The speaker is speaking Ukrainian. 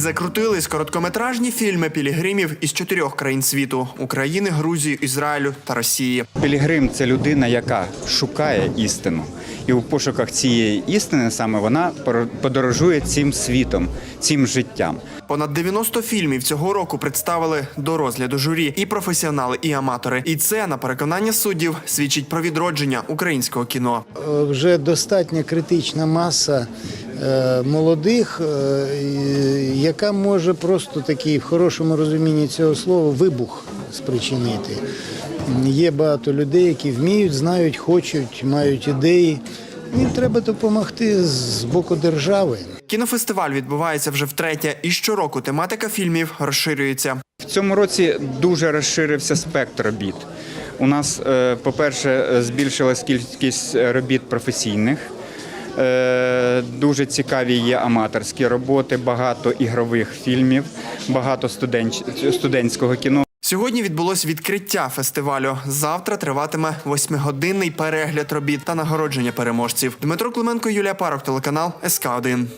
закрутились короткометражні фільми пілігримів із чотирьох країн світу: України, Грузії, Ізраїлю та Росії. Пілігрим це людина, яка шукає істину. І у пошуках цієї істини саме вона подорожує цим світом, цим життям. Понад 90 фільмів цього року представили до розгляду журі і професіонали, і аматори. І це на переконання суддів свідчить про відродження українського кіно. Е, вже достатня критична маса молодих, е, яка може просто такий в хорошому розумінні цього слова вибух спричинити. Є багато людей, які вміють, знають, хочуть, мають ідеї. Їм треба допомогти з боку держави. Кінофестиваль відбувається вже втретє, і щороку тематика фільмів розширюється. В цьому році дуже розширився спектр робіт. У нас, е, по-перше, е, збільшилась кількість е, робіт професійних. Е, Дуже цікаві є аматорські роботи, багато ігрових фільмів, багато студентського кіно. Сьогодні відбулось відкриття фестивалю. Завтра триватиме восьмигодинний перегляд робіт та нагородження переможців. Дмитро Клименко, Юлія Парок, телеканал СК 1